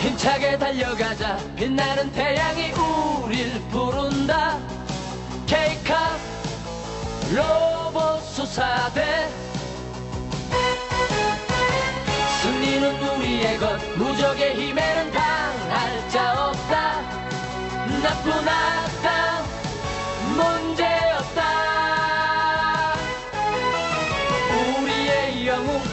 힘차게 달려가자. 빛나는 태양이 우릴 부른다. 케이카 로봇 수사대. 승리는 우리의 것 무적의 힘에는 당할 자 없다. 나뿐 하다 문제 없다. 우리의 영웅